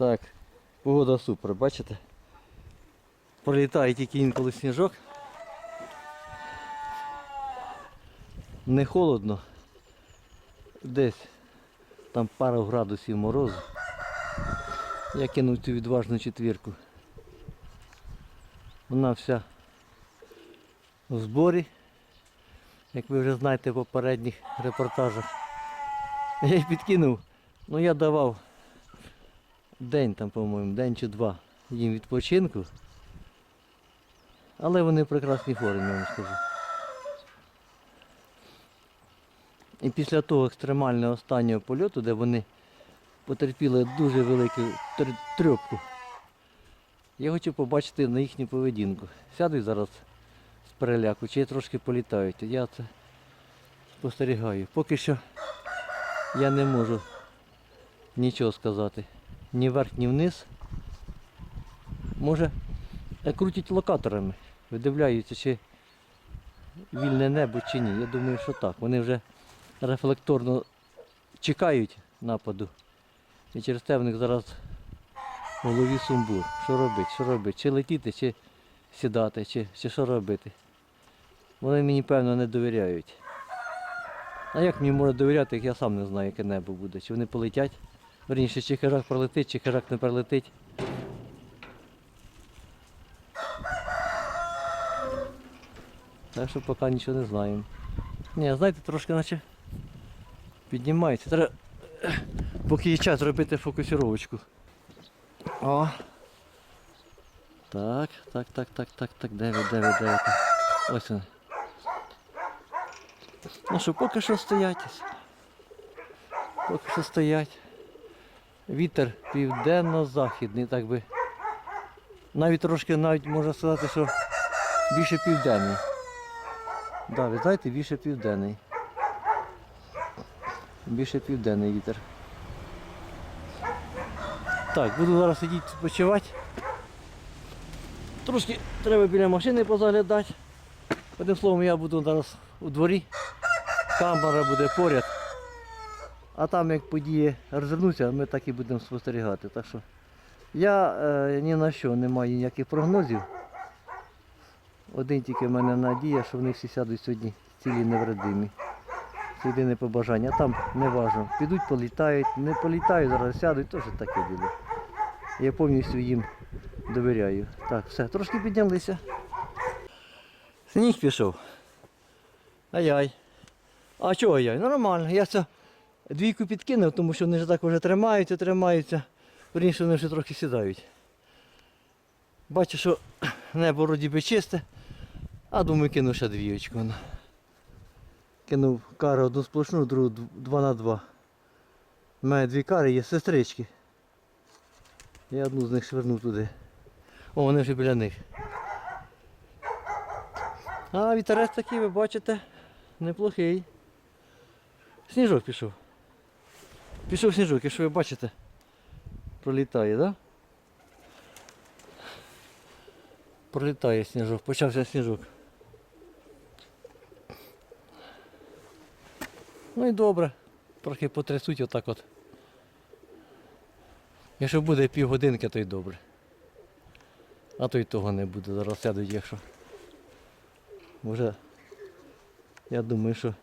Так, погода супер, бачите? Пролітає тільки інколи сніжок. Не холодно. Десь там пару градусів морозу. Я кинув цю відважну четвірку. Вона вся в зборі, як ви вже знаєте в попередніх репортажах. Я їх підкинув, ну я давав день там, по-моєму, день чи два їм відпочинку. Але вони в прекрасній формі, я вам скажу. І після того екстремального останнього польоту, де вони потерпіли дуже велику трьопку, я хочу побачити на їхню поведінку. Сядуть зараз з переляку, чи трошки політають. Я це спостерігаю. Поки що я не можу нічого сказати. Ні вверх, ні вниз. Може, е, крутять локаторами, видивляються, чи вільне небо чи ні. Я думаю, що так. Вони вже рефлекторно чекають нападу. І через те в них зараз в голові сумбур. Що робити, що робити? Чи летіти, чи сідати, чи, чи що робити. Вони мені певно не довіряють. А як мені можна довіряти, як я сам не знаю, яке небо буде. Чи вони полетять? Верніше, чи хижак пролетить, чи хижак не пролетить. Так що поки нічого не знаємо. Ні, знаєте, трошки наче піднімається. Треба, поки є час зробити фокусировочку. О. Так, так, так, так, так, так, де ви, де ви, де ви? там? Ось вони. Ну що, поки що стоять. Поки що стоять. Вітер південно-західний, так би. Навіть трошки навіть можна сказати, що більше південний. Да, ви знаєте, більше південний. Більше південний вітер. Так, буду зараз сидіти відпочивати. Трошки треба біля машини позаглядати. Одним словом, я буду зараз у дворі. Камера буде поряд. А там як події розвернуться, ми так і будемо спостерігати. Так що я е, ні на що не маю ніяких прогнозів. Один тільки в мене надія, що вони всі сядуть сьогодні цілі невредимі. Це єдине побажання. Там не важно. Підуть, політають, не політають, зараз сядуть, теж таке діло. Я повністю їм довіряю. Так, все, трошки піднялися. Сніг пішов. Ай-яй. А чого яй? Нормально. Я це двійку підкинув, тому що вони ж так вже тримаються, тримаються. Верніше вони вже трохи сідають. Бачу, що небо вроді би чисте, а думаю, кину ще двієчку. ну. Кинув кару одну сплошну, другу 2 на 2. У мене дві кари є сестрички. Я одну з них швернув туди. О, вони вже біля них. А вітерець такий, ви бачите, неплохий. Сніжок пішов. Пішов сніжок, якщо ви бачите, пролітає, так? Да? Пролітає сніжок, почався сніжок. Ну і добре, трохи потрясуть отак от. Якщо буде півгодинки, то й добре. А то й того не буде, зараз сядуть, якщо. Може, я думаю, що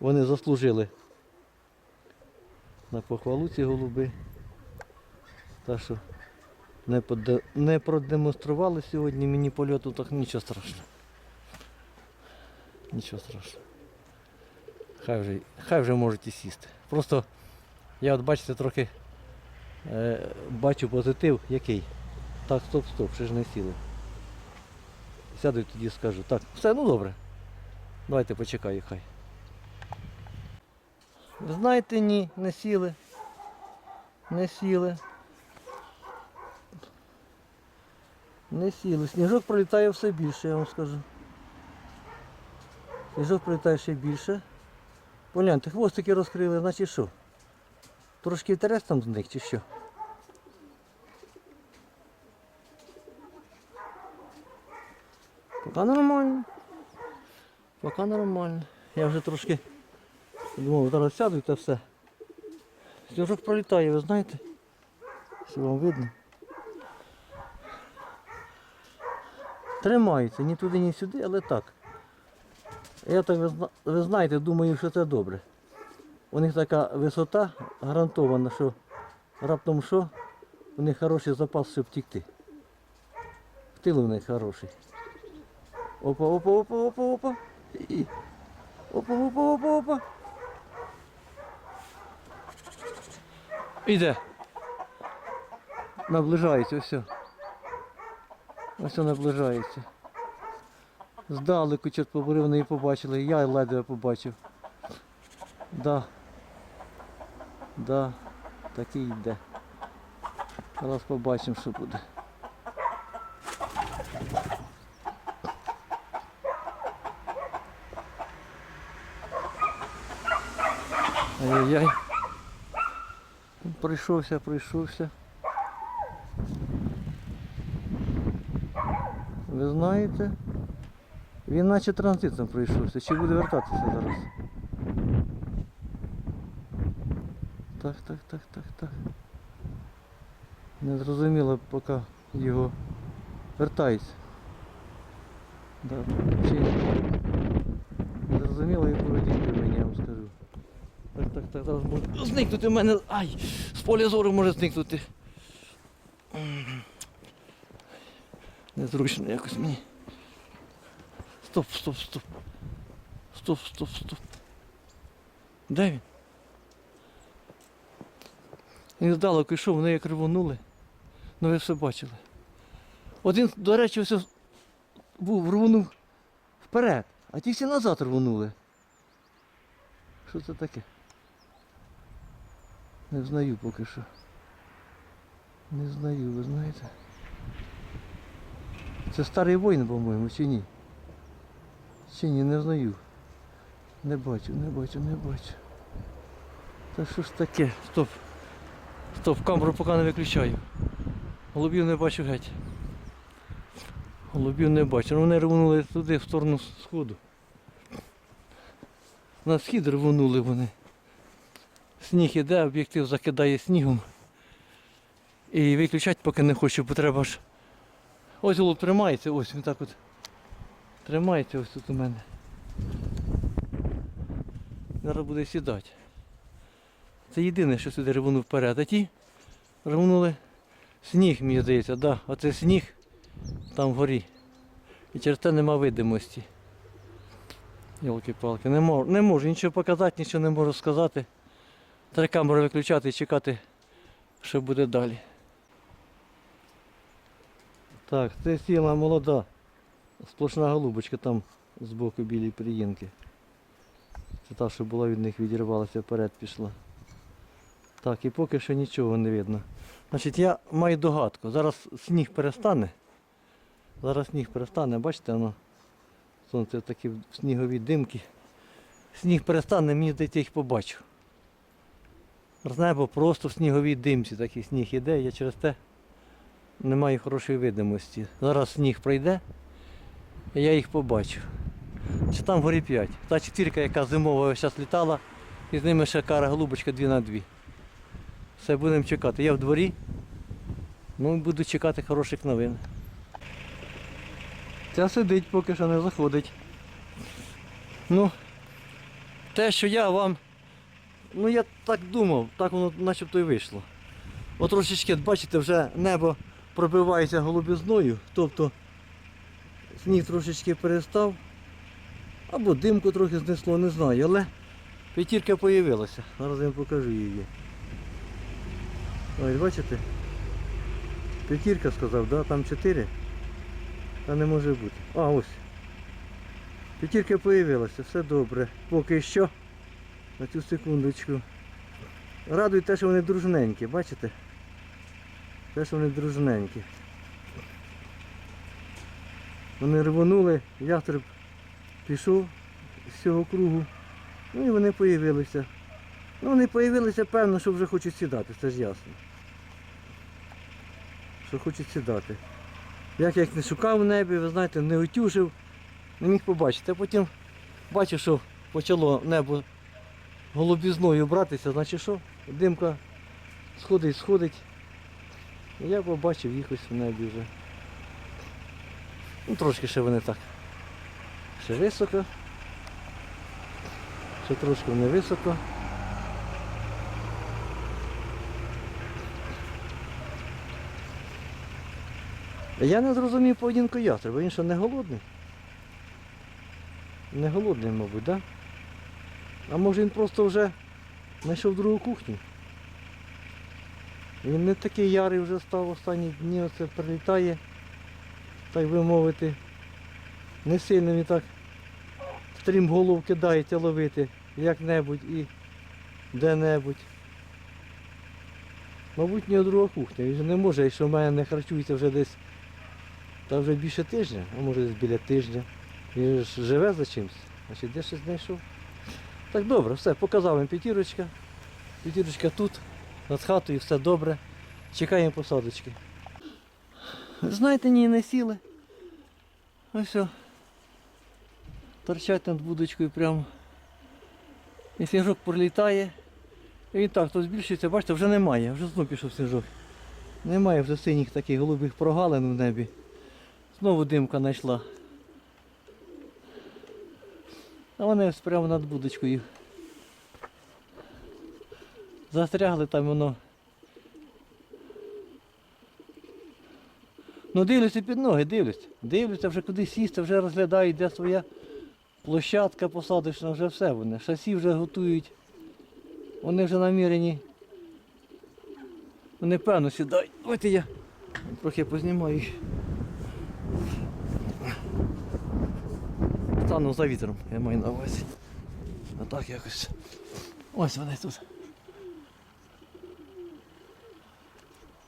вони заслужили на похвалу ці голуби. Так що не, поде- не продемонстрували сьогодні мені польоту, так нічого страшного. Нічого страшного. Хай вже, хай вже можуть сісти. Просто я от бачите трохи е, бачу позитив який. Так, стоп, стоп, ще ж не сіли. Сяду і тоді скажу. Так, все, ну добре. Давайте почекаю хай. Ви знаєте, ні, не сіли. Не сіли. Не сіли. Сніжок пролітає все більше, я вам скажу. Сніжок пролітає ще більше. Погляньте, хвостики розкрили, значить що? Трошки інтерес там з них чи що? Поки нормально. Поки нормально. Я вже трошки думав, зараз сяду та все. Сніжок пролітає, ви знаєте? Що вам видно? Тримається ні туди, ні сюди, але так. Я так ви, знаєте, думаю, що це добре. У них така висота гарантована, що раптом що, у них хороший запас, щоб втікти. Тил у них хороший. Опа, опа, опа, опа, опа. І. Опа, опа, опа, опа. Іде. Наближається, все. Ось наближається. Здалеку чорт побори, вони її побачили, я ледве побачив. Да. Да. Такий йде. Зараз побачимо, що буде. Ай-яй-яй. Прийшовся, прийшовся. Ви знаєте, він наче транзитом прийшовся. Чи буде вертатися зараз? Так, так, так, так, так. Не зрозуміло, поки його вертається. Да. Чи... Не зрозуміло і поведінки мені, я вам скажу. Так, зараз може зникнути в мене. Ай! З поля зору може зникнути. Незручно якось мені. Стоп, стоп, стоп. Стоп, стоп, стоп. Де він? Він здалеку йшов, вони як рвонули. Ну ви все бачили. Один, до речі, все був рвонув вперед, а ті всі назад рвонули. Що це таке? Не знаю поки що. Не знаю, ви знаєте. Це старий воїн, по-моєму, чи ні? Чи ні, не знаю. Не бачу, не бачу, не бачу. Та що ж таке? Стоп. Стоп, камеру поки не виключаю. Голубів не бачу геть. Голубів не бачу. Ну, вони рвонули туди, в сторону сходу. На схід рвонули вони. Сніг іде, об'єктив закидає снігом. І виключати поки не хочу, бо треба ж. Ось голуб тримається, ось він так от. Тримається ось тут у мене. Зараз буде сідати. Це єдине, що сюди рвонув вперед. А ті рвонули сніг, мені здається, да. Оце сніг там вгорі. І через те нема видимості. Йолки-палки, не можу, не можу нічого показати, нічого не можу сказати. Треба камеру виключати і чекати, що буде далі. Так, це сіла молода. Сплошна голубочка там з боку білій приїнки. Це та, що була від них відірвалася, вперед пішла. Так, і поки що нічого не видно. Значить, я маю догадку. Зараз сніг перестане. Зараз сніг перестане, бачите, воно. Сонце такі снігові димки. Сніг перестане, мені здається, їх побачу. Небо просто в сніговій димці такий сніг іде, я через те не маю хорошої видимості. Зараз сніг пройде, я їх побачу. Чи там горі 5. Та четвірка, яка зимова зараз літала, і з ними ще кара голубочка 2 на 2. Все, будемо чекати. Я в дворі. Ну буду чекати хороших новин. Ця сидить, поки що не заходить. Ну, те, що я вам. Ну я так думав, так воно начебто і вийшло. От трошечки, бачите, вже небо пробивається голубізною, тобто сніг трошечки перестав. Або димку трохи знесло, не знаю, але п'ятірка з'явилася. Зараз я вам покажу її. Ось бачите? П'ятірка сказав, да? там чотири. Та не може бути. А, ось. П'ятірка з'явилася, все добре. Поки що. На цю секундочку. Радує те, що вони дружненькі, бачите? Те, що вони дружненькі. Вони рвонули, ястреб пішов з цього кругу. Ну і вони з'явилися. Ну вони з'явилися, певно, що вже хочуть сідати, це ж ясно. Що хочуть сідати. Як я їх не шукав в небі, ви знаєте, не утюжив, не міг побачити. А потім бачу, що почало небо голубізною братися, значить що, димка Сходить, сходить. Я побачив їх ось в небі вже. Ну трошки ще вони так. Ще високо. Ще трошки вони високо. Я не зрозумів поведінку ястреба, він що не голодний? Не голодний, мабуть, так? Да? А може він просто вже знайшов другу кухню? Він не такий ярий вже став останні дні, оце прилітає, так би мовити. Не сильно він так стрім голову кидається ловити як-небудь і де-небудь. Мабуть, нього друга кухня. Він же не може, якщо в мене не харчується вже десь та вже більше тижня, а може десь біля тижня. Він ж живе за чимось. Значить, де щось знайшов. Так добре, все, показав вам п'ятірочка. П'ятірочка тут, над хатою, все добре. Чекаємо посадочки. Знаєте, ні, не сіли. Ось все. Торчать над будочкою прямо. І сніжок пролітає. І він так, то збільшується, бачите, вже немає, вже знову пішов сніжок. Немає вже синіх таких голубих прогалин в небі. Знову димка знайшла. А вони прямо над будочкою. Застрягли там воно. Ну дивлюся під ноги, дивлюсь. Дивлюся, вже куди сісти, вже розглядають, де своя площадка посадочна, вже все вони. Шасі вже готують. Вони вже намірені. Вони певно сідають. Давайте я трохи познімаю Стану за вітром, я маю на увазі. А так якось. Ось вони тут.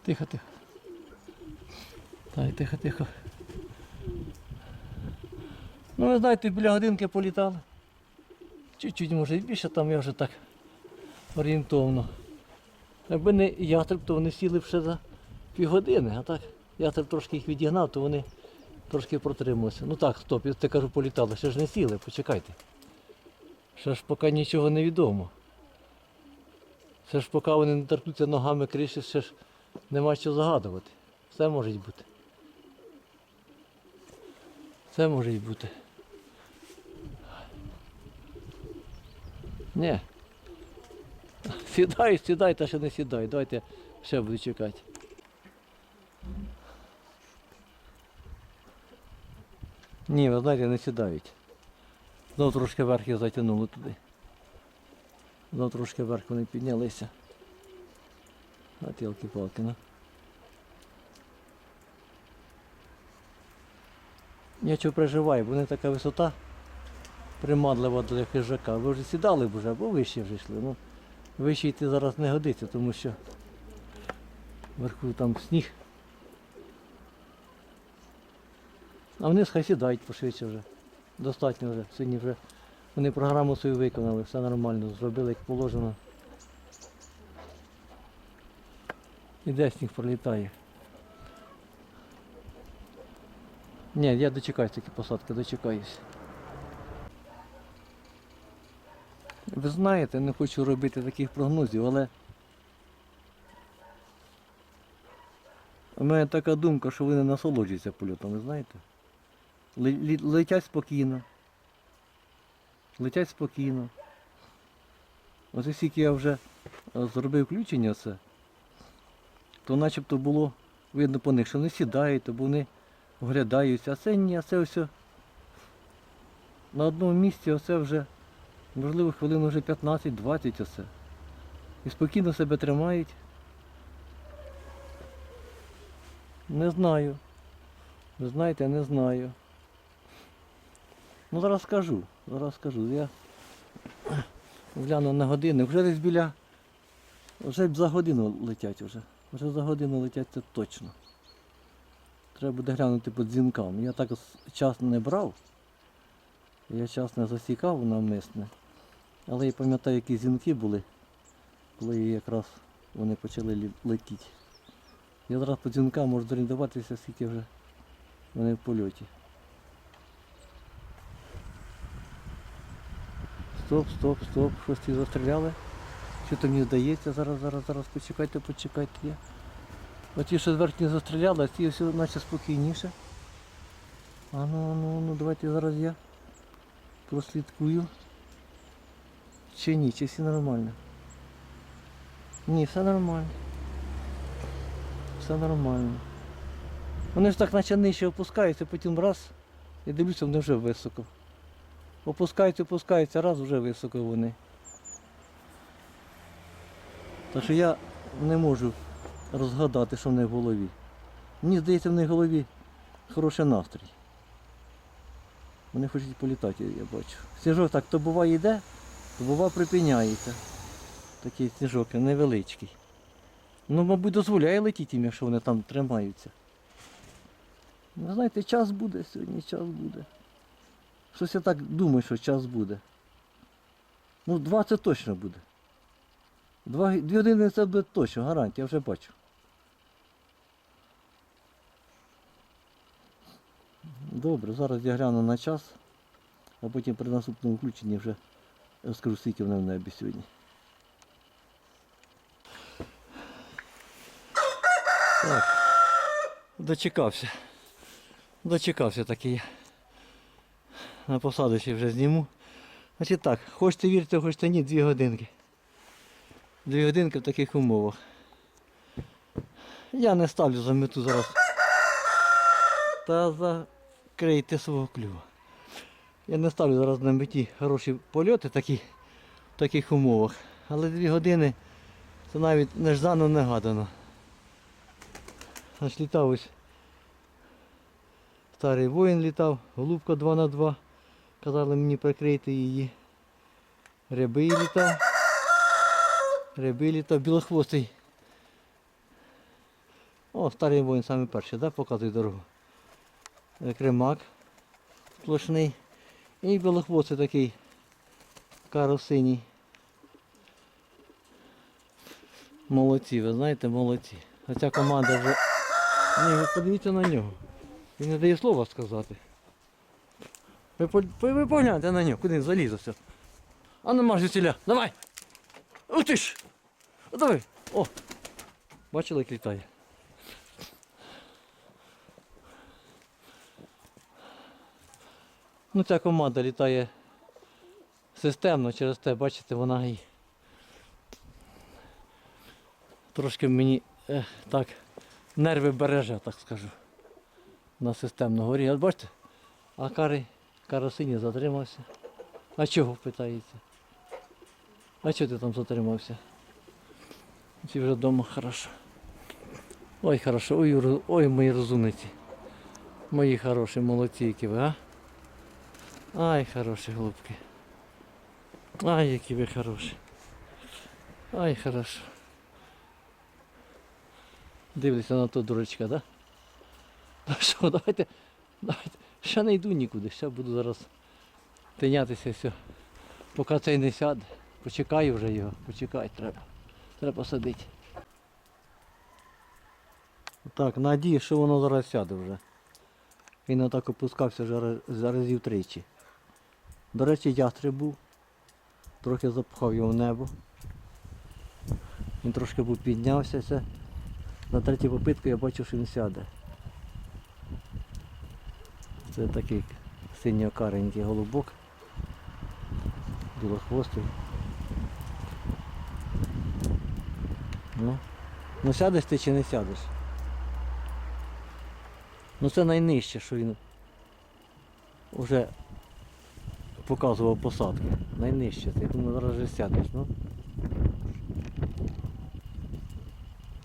Тихо, тихо. Так, тихо, тихо. Ну, ви знаєте, біля годинки політали. Чуть-чуть, може, і більше, там я вже так орієнтовно. Якби не ястреб, то вони сіли б ще за півгодини, а так ястреб трошки їх відігнав, то вони трошки протрималися. Ну так, стоп, я кажу, політали, ще ж не сіли, почекайте. Ще ж поки нічого не відомо. Ще ж поки вони не торкнуться ногами криші, ще ж нема що загадувати. Все може бути. Все може бути. Ні. Сідай, сідай, та ще не сідай. Давайте ще буду чекати. Ні, ви знаєте, не сідають. Знову трошки вверх їх затягнуло туди. Знову трошки вверх вони піднялися. А тілки-палки, ну. Я чого переживаю, бо не така висота примадлива для хижака. Ви вже сідали б вже, або вище вже йшли. Ну, вище йти зараз не годиться, тому що вверху там сніг. А вниз хай сідають пошвидше вже. Достатньо вже. Сьогодні вже вони програму свою виконали, все нормально, зробили як положено. Іде сніг пролітає. Ні, я дочекаюсь такі посадки, дочекаюсь. Ви знаєте, не хочу робити таких прогнозів, але у мене така думка, що вони насолоджуються польотом, ви знаєте? Летять спокійно. Летять спокійно. Ось оскільки я вже е, зробив включення це, то начебто було видно по них, що вони сідають, або вони оглядаються. А це ні, а це ось на одному місці оце вже, можливо, хвилин вже 15-20 оце. І спокійно себе тримають. Не знаю. Ви знаєте, не знаю. Ну зараз скажу. Я гляну на години. Вже десь біля. Вже за годину летять вже. Вже за годину летять це точно. Треба буде глянути по дзвінкам. Я так час не брав. Я час не засікав навмисне. Але я пам'ятаю, які дзвінки були, коли якраз вони почали летіти. Я зараз по дзвінкам можу зорієнтуватися, скільки вже вони в польоті. Стоп, стоп, стоп, щось ті застріляли. Що то мені здається, зараз, зараз, зараз, почекайте, почекайте. Я. Оті, що зверхні застріляли, а ті все наче спокійніше. А ну, ну, ну, давайте зараз я прослідкую. Чи ні, чи все нормально? Ні, все нормально. Все нормально. Вони ж так наче нижче опускаються, потім раз, і дивлюся, вони вже високо. Опускаються, опускаються, раз вже високо вони. Так що я не можу розгадати, що в них в голові. Мені здається, в них в голові хороший настрій. Вони хочуть політати, я бачу. Сніжок так то буває йде, то бува припиняється. Такий сніжок невеличкий. Ну, мабуть, дозволяє летіти їм, якщо вони там тримаються. Ви знаєте, час буде сьогодні, час буде. Щось я так думаю, що час буде. Ну, два це точно буде. Два, дві години це буде точно, гарантія, я вже бачу. Добре, зараз я гляну на час, а потім при наступному включенні вже розкажу, скільки вони в небі сьогодні. Так. Дочекався. Дочекався такий. На посадочі вже зніму. Значить так, хочете вірте, хочете ні, дві годинки. Дві годинки в таких умовах. Я не ставлю за мету зараз. Та закрийте свого клюва. Я не ставлю зараз на меті хороші польоти такі, в таких умовах. Але дві години це навіть неждано негадано. Значить літав ось. Старий воїн літав, голубка 2 на 2 Казали мені прикрити її. Рябий літав, білохвостий. О, старий воїн саме перший, да, показує дорогу. Кремак сплошний. І білохвостий такий каросиній. Молодці, ви знаєте, молодці. Оця команда вже... Ні, ви подивіться на нього. Він не дає слова сказати. Ви, ви, погляньте на нього, куди він заліз все. А ну маш звідсіля, давай! Ж! Давай! О! Бачили, як літає. Ну ця команда літає системно через те, бачите, вона і трошки мені е, так нерви береже, так скажу. На системно горі. От бачите? А кари, карасині затримався. А чого питається? А чого ти там затримався? Чи вже вдома хорошо. Ой, хорошо, ой, ой, мої розумниці. Мої хороші, молодці, які ви, а? Ай, хороші голубки. Ай, які ви хороші. Ай, хорошо. Дивлюся на то дурачка, да? Ну що, давайте, давайте. Ще не йду нікуди, ще буду зараз тинятися все. Поки цей не сяде. Почекаю вже його, почекати треба. Треба садити. Так, надію, що воно зараз сяде вже. Він отак опускався вже разів тричі. До речі, ястреб був. Трохи запхав його в небо. Він трошки був піднявся. На третій попитку я бачив, що він сяде. Це такий синьо-каренький голубок. Білохвостий. Ну. ну сядеш ти чи не сядеш? Ну це найнижче, що він вже показував посадки. Найнижче. Ти думаю, зараз вже сядеш, ну.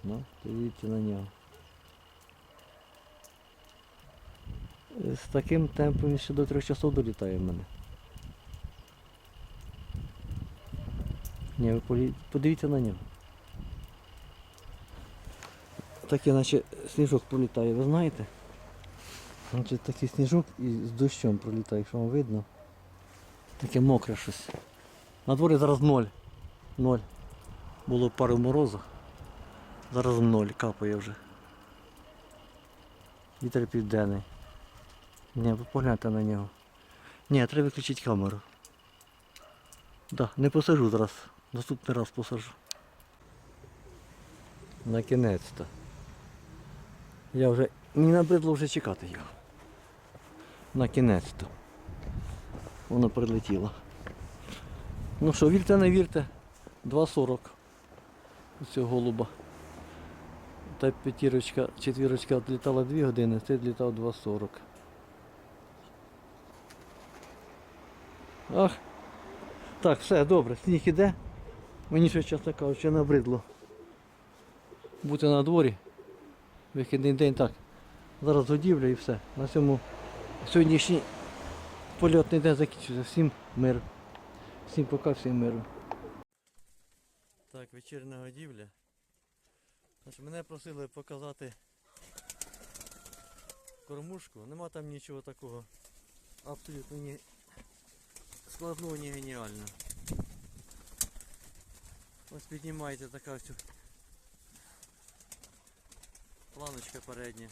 Ну, дивіться на нього. З таким темпом ще до трьох часов долітає в мене. Ні, ви подивіться на нього. Такий наче сніжок пролітає, ви знаєте? Значить такий сніжок і з дощом пролітає, якщо вам видно. Таке мокре щось. На дворі зараз ноль. Ноль. Було пару морозу. Зараз ноль капає вже. Вітер південний. Ні, ви погляньте на нього. Ні, треба виключити камеру. Да, не посажу зараз Наступний раз посажу. На кінець-то. Я вже мені набридло вже чекати його. На кінець-то. Воно прилетіло. Ну що, вірте, не вірте, 2,40 у цього голуба. Та п'ятірочка, четвірочка відлітала 2 години, цей відлітав 2,40. Ах. Так, все, добре, сніг іде. Мені ще, чесно кажучи, набридло. Бути на дворі. Вихідний день так. Зараз годівля і все. На цьому сьогоднішній польотний день закінчився. Всім мир. Всім пока, всім миру. Так, вечірня годівля. Значить, мене просили показати кормушку. Нема там нічого такого. Абсолютно ні складного, ні геніального. Ось піднімаєте така ось планочка передня.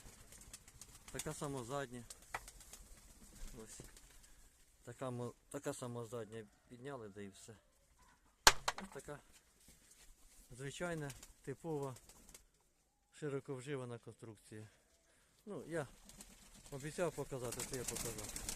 Така сама задня. Ось. Така, така сама задня підняли, да і все. Ось така звичайна, типова, широко вживана конструкція. Ну, я обіцяв показати, то я показав.